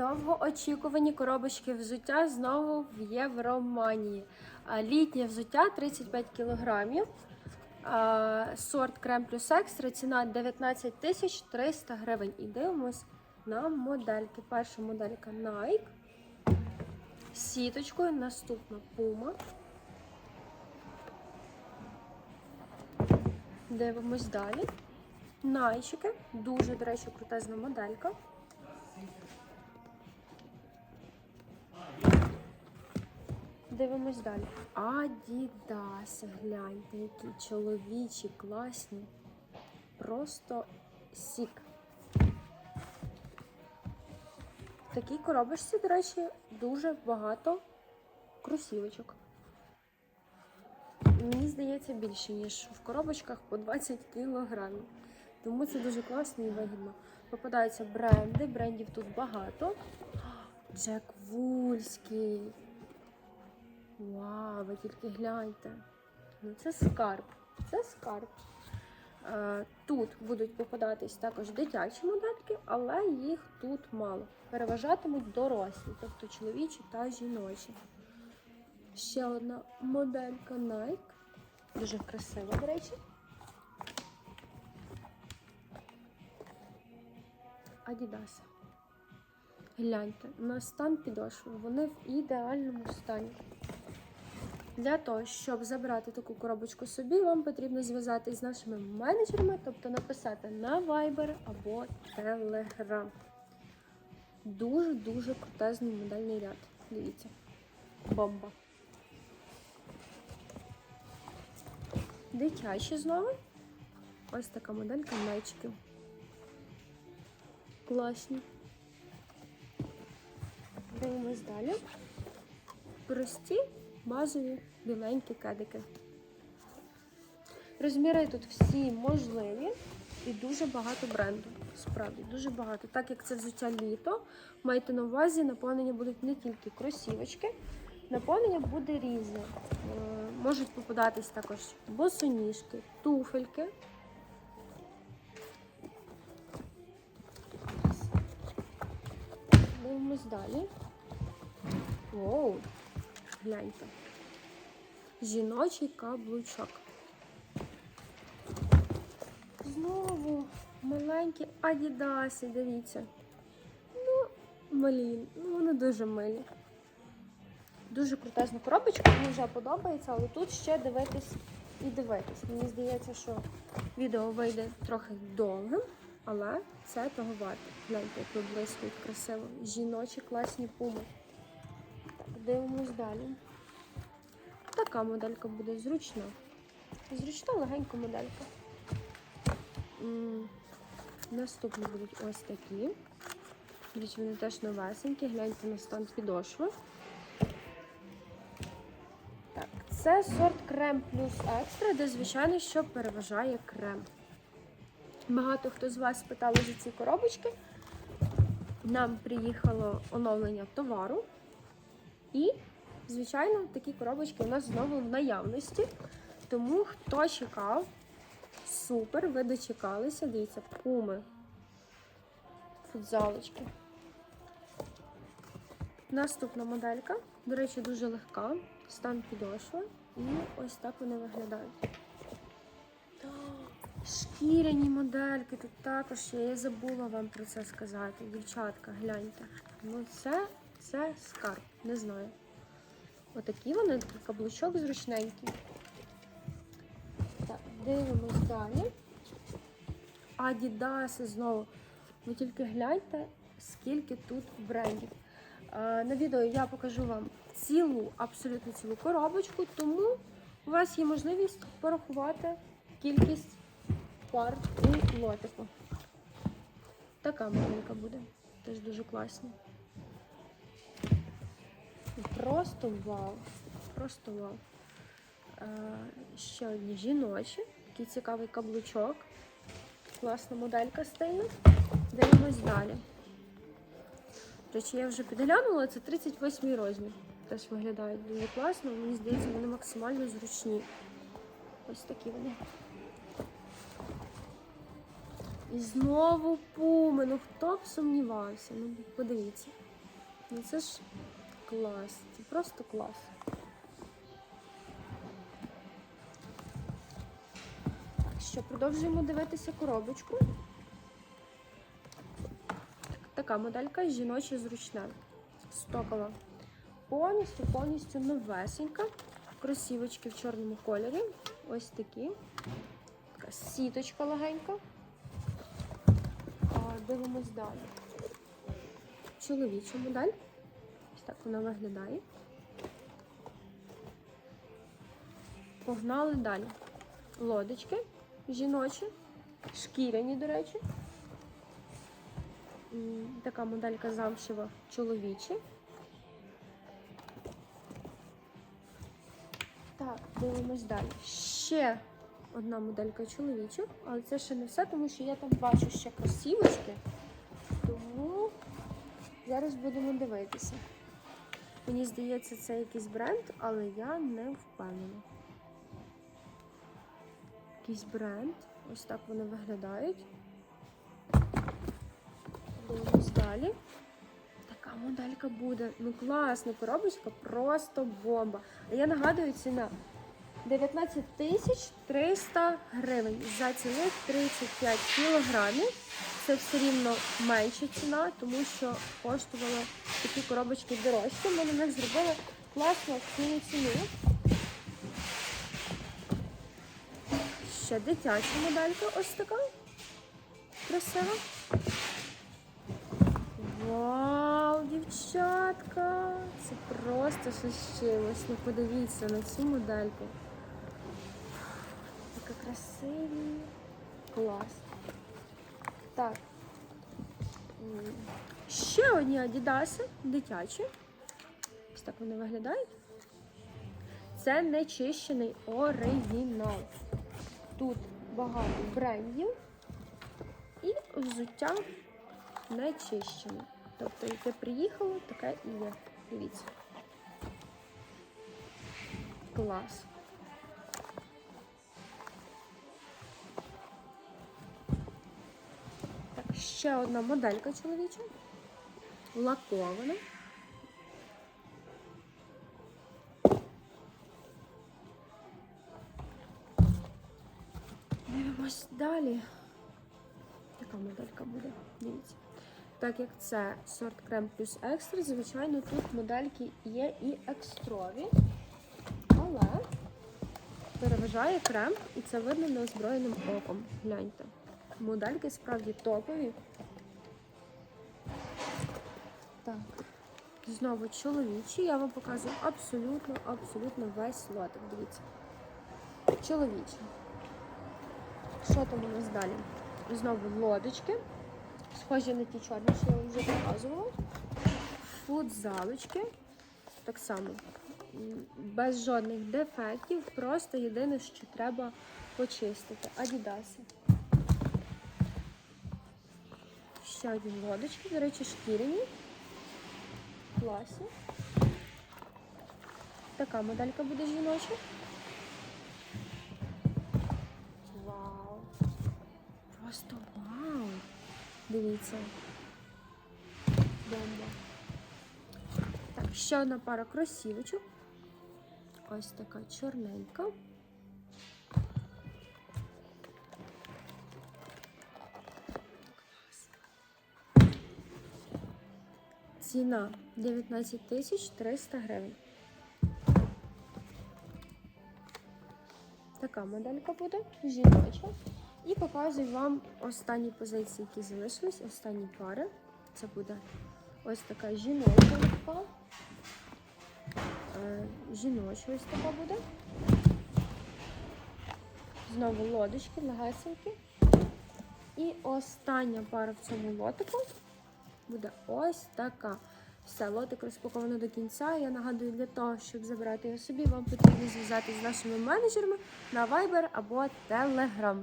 Довгоочікувані коробочки взуття знову в Євроманії. Літнє взуття 35 кілограмів. Сорт крем плюс екстра. Ціна 19 тисяч 300 гривень. І дивимось на модельки. Перша моделька Nike. Сіточкою. Наступна Puma. Дивимось далі. Найчики. Дуже, до речі, крутезна моделька. Дивимось далі. Адідас, гляньте, які чоловічі, класні. Просто сік. В такій коробочці, до речі, дуже багато кросівочок. Мені здається, більше, ніж в коробочках по 20 кілограмів. Тому це дуже класно і вигідно. Попадаються бренди, брендів тут багато. Джек Вульський. Вау, ви тільки гляньте. Ну це скарб. Це скарб. Е, Тут будуть попадатись також дитячі модельки, але їх тут мало. Переважатимуть дорослі, тобто чоловічі та жіночі. Ще одна моделька Nike. Дуже красива, до речі. Adidas. Гляньте, на стан підошви. Вони в ідеальному стані. Для того, щоб забрати таку коробочку собі, вам потрібно зв'язатись з нашими менеджерами, тобто написати на Viber або Telegram. Дуже-дуже крутезний модельний ряд. Дивіться. Бомба. Дитячі знову. Ось така моделька мечки. Класні. Дивимось далі. Прості базові біленькі кедики. Розміри тут всі можливі і дуже багато бренду. Справді, дуже багато. Так як це взуття літо, майте на увазі, наповнення будуть не тільки кросівочки, наповнення буде різне. Е, Можуть попадатись також босоніжки, туфельки. Дивимось далі. Оу, гляньте. Жіночий каблучок. Знову маленькі адідаси, дивіться. Ну, малі, ну вони дуже милі. Дуже крутезна коробочка, мені вже подобається, але тут ще дивитись і дивитись. Мені здається, що відео вийде трохи довгим, але це того варто. Гляньте, як виблискують красиво. Жіночі класні пуми. Дивимось далі. Така моделька буде зручна. Зручна легенька моделька. Наступні будуть ось такі. Дивіться, вони теж новесенькі. Гляньте на стан підошви. Так, це сорт крем плюс екстра, де, звичайно, що переважає крем. Багато хто з вас питали за ці коробочки. Нам приїхало оновлення товару. І, звичайно, такі коробочки у нас знову в наявності. Тому хто чекав, супер, ви дочекалися. Дивіться, пуми. Футзалочки. Наступна моделька. До речі, дуже легка. Стан підошви. І ось так вони виглядають. Шкіряні модельки тут також є. Я забула вам про це сказати. Дівчатка, гляньте. Ну це, це скарб, не знаю. Отакі вони, каблучок зручненький. Так, дивимось далі. Адідаси знову. Ви тільки гляньте, скільки тут брендів. Е, На відео я покажу вам цілу, абсолютно цілу коробочку, тому у вас є можливість порахувати кількість пар у лотику. Така моделька буде. Теж дуже класна. Просто вау. Просто вау. Е, ще одні жіночі. Такий цікавий каблучок. Класна моделька стильна. Дивимось далі. Речі, я вже підглянула, це 38 розмір. Теж виглядають дуже класно. Мені здається, вони максимально зручні. Ось такі вони. І знову пуми. Ну хто б сумнівався? Ну, подивіться. Ну це ж клас. Це просто клас. Що, продовжуємо дивитися коробочку. Така моделька жіноча зручна. Стокова. Повністю, повністю новесенька. Кросівочки в чорному кольорі. Ось такі. Така сіточка легенька. Дивимось далі. Чоловіча модель. Так вона виглядає. Погнали далі. Лодочки жіночі, шкіряні, до речі. Така моделька замшева чоловічі. Так, дивимось далі. Ще одна моделька чоловіча, але це ще не все, тому що я там бачу ще кросівочки. Тому зараз будемо дивитися. Мені здається, це якийсь бренд, але я не впевнена. Якийсь бренд. Ось так вони виглядають. Дивимось далі. Така моделька буде. Ну класна коробочка, просто бомба. А я нагадую, ціна 19 тисяч 300 гривень за цілих 35 кілограмів. Це все рівно менша ціна, тому що коштували такі коробочки дорожче. Ми на них зробили класну акційну ціну. Ще дитяча моделька ось така. Красива. Вау, дівчатка! Це просто щось чимось. Ну подивіться на цю модельку. Така красиві. Клас. Так. Ще одні адідаси дитячі. Ось так вони виглядають. Це нечищений оригінал. Тут багато брендів і взуття не чищене. Тобто, яке приїхало, таке і є. Дивіться. Клас. Ще одна моделька чоловіча. Лакована. Дивимось далі. Така моделька буде. Дивіться. Так як це сорт крем плюс екстра, звичайно, тут модельки є і екстрові, але переважає крем, і це видно неозброєним оком. Гляньте. Модельки справді топові. Так, знову чоловічі. Я вам показую абсолютно, абсолютно весь лотик. Дивіться. Чоловічі. Що там у нас далі? Знову лодочки. Схожі на ті чорні, що я вам вже показувала. Футзалочки. Так само. Без жодних дефектів. Просто єдине, що треба почистити. Адідаси. Ще одні лодочки, до речі, шкіряні. Класні. Така моделька буде жіноча. Вау! Просто вау! Дивіться. Бомба. Так, ще одна пара кросівочок. Ось така чорненька. Ціна 19 тисяч 300 гривень. Така моделька буде, жіноча. І показую вам останні позиції, які залишились, останні пари. Це буде ось така жіноча легка. Е, Жіноча ось така буде. Знову лодочки, легесенькі. І остання пара в цьому лотику буде ось така. Все, лотик розпаковано до кінця. Я нагадую, для того, щоб забрати його собі, вам потрібно зв'язатися з нашими менеджерами на Viber або Telegram.